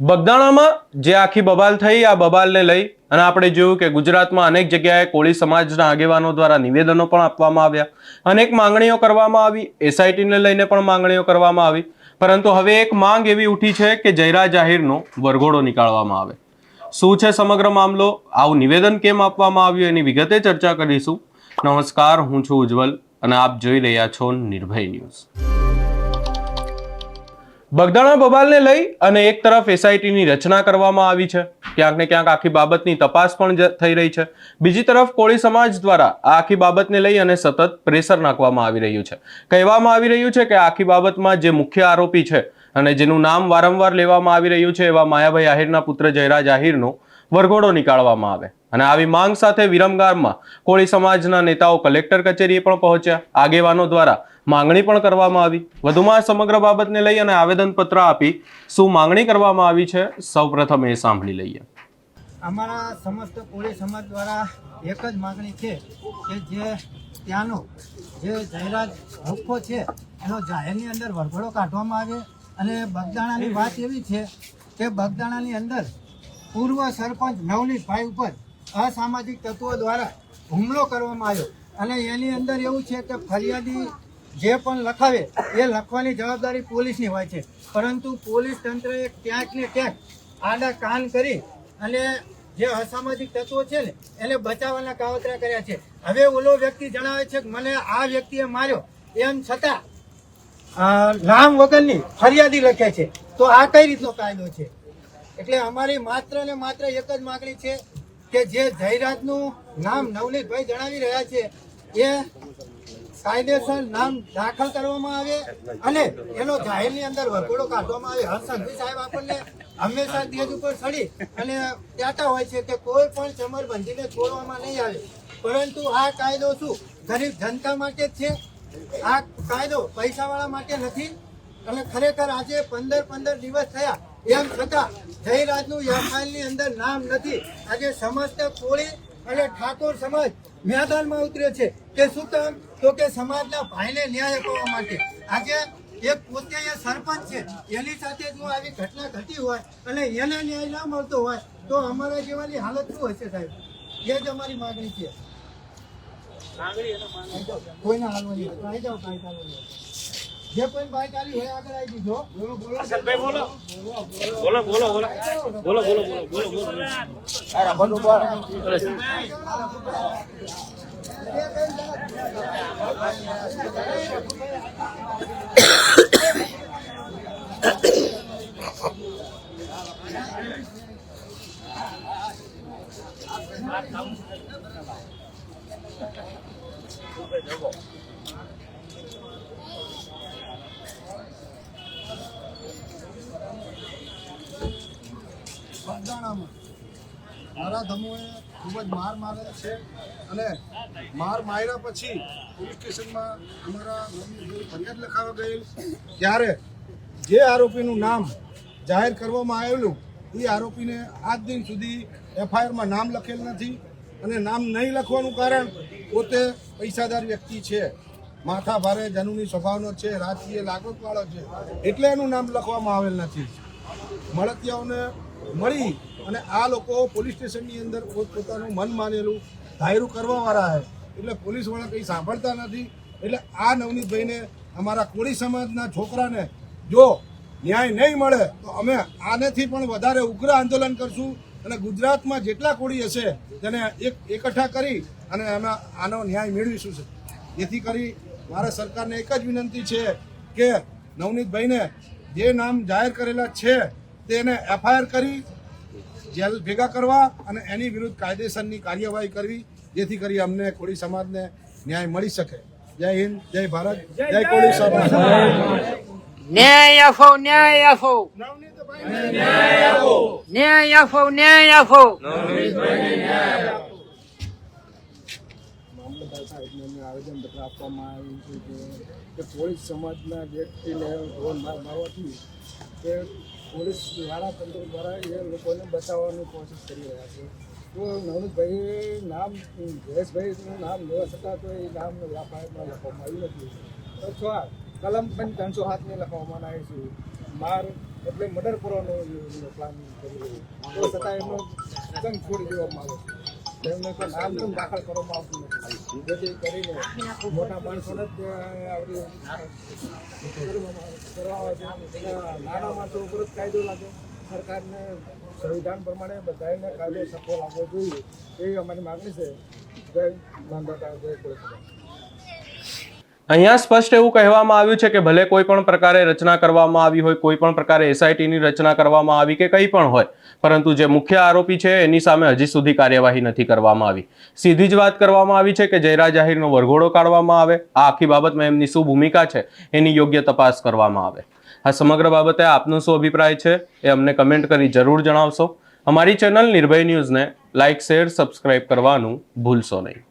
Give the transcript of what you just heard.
બગદાણામાં જે આખી બબાલ થઈ, આ બબાલને લઈ અને આપણે જોયું કે ગુજરાતમાં અનેક જગ્યાએ કોળી સમાજના આગેવાનો દ્વારા નિવેદનો પણ આપવામાં આવ્યા. અનેક માંગણીઓ કરવામાં આવી, એસઆઈટીને લઈને પણ માંગણીઓ કરવામાં આવી. પરંતુ હવે એક માંગ એવી ઉઠી છે કે જયરા જાહેરનો વરઘોડો નીકાળવામાં આવે. શું છે સમગ્ર મામલો? આવું નિવેદન કેમ આપવામાં આવ્યું? એની વિગતે ચર્ચા કરીશું. નમસ્કાર, હું છું ઉજ્જવલ અને આપ જોઈ રહ્યા છો નિર્ભય ન્યૂઝ. બગદાણા બબાલને લઈ અને એક તરફ એસઆઈટીની રચના કરવામાં આવી છે. ક્યાંક ને ક્યાંક આખી બાબતની તપાસ પણ થઈ રહી છે. બીજી તરફ કોળી સમાજ દ્વારા આ આખી બાબતને લઈ અને સતત પ્રેશર નાખવામાં આવી રહ્યું છે. કહેવામાં આવી રહ્યું છે કે આખી બાબતમાં જે મુખ્ય આરોપી છે અને જેનું નામ વારંવાર લેવામાં આવી રહ્યું છે એવા માયાભાઈ આહિરના પુત્ર જયરાજ આહિરનો વરઘોડો નીકાળવામાં આવે. અને આવી માંગ સાથે વિરમગામમાં કોળી સમાજના નેતાઓ કલેક્ટર કચેરીએ પણ પહોંચ્યા. આગેવાનો દ્વારા માંગણી પણ કરવામાં આવી. વધુમાં સમગ્ર બાબતને લઈ અને આવેદનપત્ર આપી શું માંગણી કરવામાં આવી છે, સૌપ્રથમ એ સાંભળી લઈએ. અમારા સમસ્ત કોળી સમાજ દ્વારા એક જ માગણી છે કે જે ત્યાંનો જે જાહેરાત હુક્કો છે, એનો જાહેરની અંદર વરઘોડો કાઢવામાં આવે. અને બગદાણાની વાત એવી છે કે બગદાણાની અંદર પૂર્વ સરપંચ નવનીતભાઈ ઉપર અસામાજિક તત્વો દ્વારા હુમલો કરવામાં આવ્યો. અને એની અંદર એવું છે કે ફરિયાદી જે પણ લખાવે, એ લખવાની જવાબદારી પોલીસની હોય છે. પરંતુ પોલીસ તંત્રએ ક્યાંક ને ક્યાંક આડા કાન કરી અને જે અસામાજિક તત્વો છે ને, એને બચાવવાના કાવતરા કર્યા છે. હવે ઓલો વ્યક્તિ જણાવે છે કે મને આ વ્યક્તિએ માર્યો. એમ છતાં નામ વગરની ફરિયાદી લખે છે. તો આ કઈ રીતનો કાયદો છે? એટલે અમારી માત્ર ને માત્ર એક જ માગણી છે કે જે જયરાજનું નામ નવનીતભાઈ જણાવી રહ્યા છે, એ કાયદેસર નામ દાખલ કરવામાં આવે અને એનો જાહેરની અંદર વકોડો કાઢવામાં આવે. હર્ષદભાઈ સાહેબ આપણને હંમેશા તેજ ઉપર ચડી અને કહેતા હોય છે કે કોઈ પણ ચમરબંધીને છોડવામાં નહીં આવે. પરંતુ આ કાયદો શું? ગરીબ જનતા માટે જ છે. આ કાયદો પૈસાવાળા માટે નથી. અને ખરેખર આજે પંદર પંદર દિવસ થયા એમ છતાં જયરાજનું એફઆઈઆરની અંદર નામ નથી. આજે સમસ્ત કોળી અને ઠાકોર સમાજ મેદાનમાં ઉતરે છે. કે શું કામ? તો કે સમાજના ભાઈને ન્યાય અપાવવા માટે. આજે એક પોતે એ સરપંચ છે. એની સાથે જો આવી ઘટના ઘટી હોય અને એને ન્યાય ના મળતો હોય તો અમારા જેવાની હાલત શું હશે સાહેબ? એ જ અમારી માગણી છે. કોઈને હાલવાની જે કોઈ બાઈક આવી હોય આગળ આવી દીધો બોલો બોલો બોલો બોલો બોલો બોલો બોલો બોલો બોલો બોલો બગદાણામાં મારા ધમોએ ખૂબ જ માર મારે છે અને માર માર્યા પછી પોલીસ સ્ટેશનમાં અમારા ફરિયાદ લખાવા ગયેલ. ત્યારે જે આરોપીનું નામ જાહેર કરવામાં આવેલું, એ આરોપીને આજ દિન સુધી એફઆઈઆરમાં નામ લખેલ નથી અને નામ નહીં લખવાનું કારણ પોતે પૈસાદાર વ્યક્તિ છે. માથા ભારે જનુની સ્વભાવનો છે રાજકીય લાગવતવાળો છે. એટલે એનું નામ લખવામાં આવેલ નથી. મળતિયાઓને મળી અને આ લોકો પોલીસ સ્ટેશનની અંદર પોતપોતાનું મન માનેલું, ધાયરું કરવાવાળા છે એટલે પોલીસવાળા કંઈ સાંભળતા નથી. એટલે આ નવનીતભાઈને અમારા કોળી સમાજના છોકરાને જો ન્યાય નહીં મળે, તો અમે આનેથી પણ વધારે ઉગ્ર આંદોલન કરશું અને ગુજરાતમાં જેટલા કોળી હશે, તેને એક એકઠા કરી અને અમે આનો ન્યાય મેળવીશું છે જેથી કરી મારા સરકારને એક જ વિનંતી છે કે નવનીતભાઈને જે નામ જાહેર કરેલા છે તેને એફઆઈઆર કરી જેલ ભેગા કરવા અને એની વિરુદ્ધ કાયદેસરની કાર્યવાહી કરવી જેથી કરી અમને કોળી સમાજને ન્યાય મળી શકે. જય હિન્દ જય ભારત જય કોળી સમાજ. ન્યાય આપો ન્યાય આપો. ન્યાય આપો ન્યાય આપો. મામલતદાર સાહેબને અમને આવેદનપત્ર આપવામાં આવ્યું છે કે પોલીસ સમાજના વ્યક્તિને ઢોર માર મારવાથી કે પોલીસ દ્વારા તંત્ર દ્વારા એ લોકોને બચાવવાની કોશિશ કરી રહ્યા છે. તો નવનીતભાઈ નામ જયેશભાઈનું નામ લેવા છતાં તો એ નામ વ્યાપારમાં લખવામાં આવ્યું નથી. અથવા કલમ પણ ત્રણસો હાથને લખવામાં આવે છે. માર એટલે મર્ડર કરવાનો પ્લાન કરી રહ્યો તો છતાં એમનો છોડી દેવામાં આવે છે. તેમને કોઈ નામ પણ દાખલ કરવામાં આવતું નથી. જેથી કરીને મોટા માણસોને જ આવડી નાના માણસો ઉપર જ કાયદો લાગે. સરકારને સંવિધાન પ્રમાણે બધાને કાયદો સફળ લાગવો જોઈએ. એવી અમારી માગણી છે. જય માંધાતા જય પોલીસ અહીંયા સ્પષ્ટ એવું કહેવામાં આવ્યું છે કે ભલે કોઈ પણ પ્રકારે રચના કરવામાં આવી હોય, કોઈ પણ પ્રકારે એસઆઈટીની રચના કરવામાં આવી કે કંઈ પણ હોય, પરંતુ જે મુખ્ય આરોપી છે એની સામે હજી સુધી કાર્યવાહી નથી કરવામાં આવી. સીધી જ વાત કરવામાં આવી છે કે જયરા જાહેરનો વરઘોડો કાઢવામાં આવે. આ આખી બાબતમાં એમની શું ભૂમિકા છે એની યોગ્ય તપાસ કરવામાં આવે. આ સમગ્ર બાબતે આપનો શું અભિપ્રાય છે એ અમને કમેન્ટ કરી જરૂર જણાવશો. અમારી ચેનલ નિર્ભય ન્યૂઝને લાઇક, શેર, સબસ્ક્રાઇબ કરવાનું ભૂલશો નહીં.